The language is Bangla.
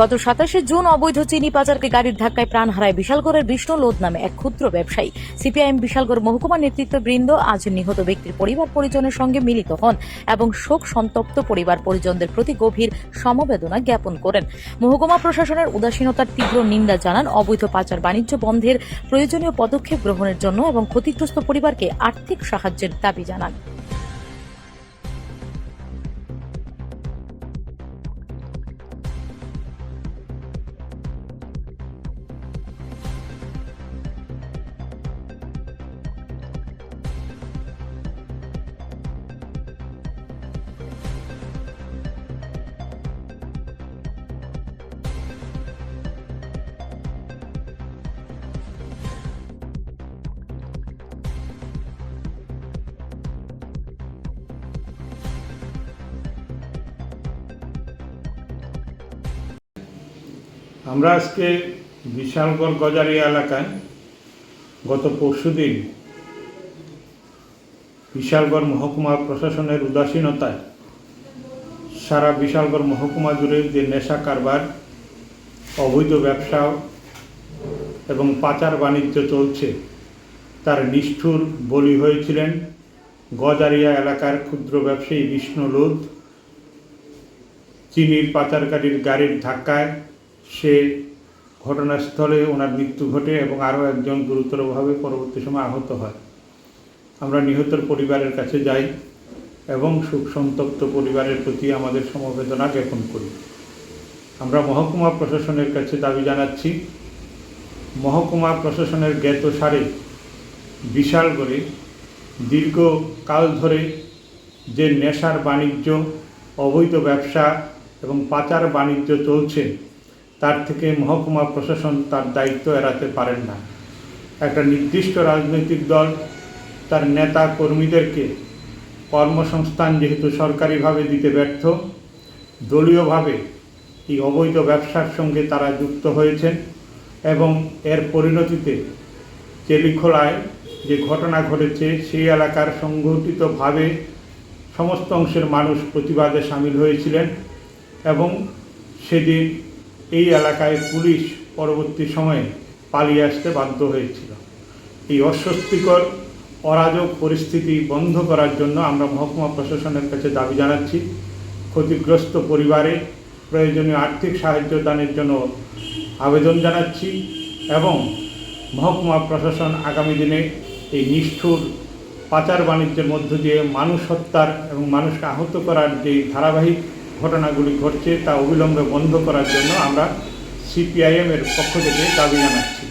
গত সাতাশে জুন অবৈধ চিনি পাচারকে গাড়ির ধাক্কায় প্রাণ হারায় বিশালগড়ের বিষ্ণু লোদ নামে এক ক্ষুদ্র ব্যবসায়ী। সিপিআইএম বিশালগড় মহকুমা নেতৃত্ববৃন্দ আজ নিহত ব্যক্তির পরিবার পরিজনের সঙ্গে মিলিত হন এবং শোক সন্তপ্ত পরিবার পরিজনদের প্রতি গভীর সমবেদনা জ্ঞাপন করেন। মহকুমা প্রশাসনের উদাসীনতার তীব্র নিন্দা জানান অবৈধ পাচার বাণিজ্য বন্ধের প্রয়োজনীয় পদক্ষেপ গ্রহণের জন্য এবং ক্ষতিগ্রস্ত পরিবারকে আর্থিক সাহায্যের দাবি জানান। আমরা আজকে বিশালগড় গজারিয়া এলাকায় গত পরশুদিন বিশালগড় মহকুমা প্রশাসনের উদাসীনতায় সারা বিশালগড় মহকুমা জুড়ে যে নেশা কারবার, অবৈধ ব্যবসা এবং পাচার বাণিজ্য চলছে, তার নিষ্ঠুর বলি হয়েছিলেন গজারিয়া এলাকার ক্ষুদ্র ব্যবসায়ী বিষ্ণু লোধ। চিনির পাচারকারীর গাড়ির ধাক্কায় সে ঘটনাস্থলে ওনার মৃত্যু ঘটে এবং আরও একজন গুরুতরভাবে পরবর্তী সময় আহত হয়। আমরা নিহতের পরিবারের কাছে যাই এবং শোক সন্তপ্ত পরিবারের প্রতি আমাদের সমবেদনা জ্ঞাপন করি। আমরা মহকুমা প্রশাসনের কাছে দাবি জানাচ্ছি, মহকুমা প্রশাসনের জ্ঞাত সারে বিশাল করে দীর্ঘকাল ধরে যে নেশার বাণিজ্য, অবৈধ ব্যবসা এবং পাচার বাণিজ্য চলছে তার থেকে মহকুমা প্রশাসন তার দায়িত্ব এড়াতে পারেন না। একটা নির্দিষ্ট রাজনৈতিক দল তার নেতা কর্মীদেরকে কর্মসংস্থান যেহেতু সরকারিভাবে দিতে ব্যর্থ, দলীয়ভাবে এই অবৈধ ব্যবসার সঙ্গে তারা যুক্ত হয়েছেন এবং এর পরিণতিতে চেলিখোলায় যে ঘটনা ঘটেছে সেই এলাকার সংগঠিতভাবে সমস্ত অংশের মানুষ প্রতিবাদে সামিল হয়েছিলেন এবং সেদিন এই এলাকায় পুলিশ পরবর্তী সময়ে পালিয়ে আসতে বাধ্য হয়েছিল। এই অস্বস্তিকর, অরাজক পরিস্থিতি বন্ধ করার জন্য আমরা মহকুমা প্রশাসনের কাছে দাবি জানাচ্ছি, ক্ষতিগ্রস্ত পরিবারে প্রয়োজনীয় আর্থিক সাহায্য দানের জন্য আবেদন জানাচ্ছি এবং মহকুমা প্রশাসন আগামী দিনে এই নিষ্ঠুর পাচার বাণিজ্যের মধ্য দিয়ে মানুষ হত্যার এবং মানুষকে আহত করার যে ধারাবাহিক ঘটনাগুলি ঘটছে তা অবিলম্বে বন্ধ করার জন্য আমরা সিপিআইএমের পক্ষ থেকে দাবি জানাচ্ছি।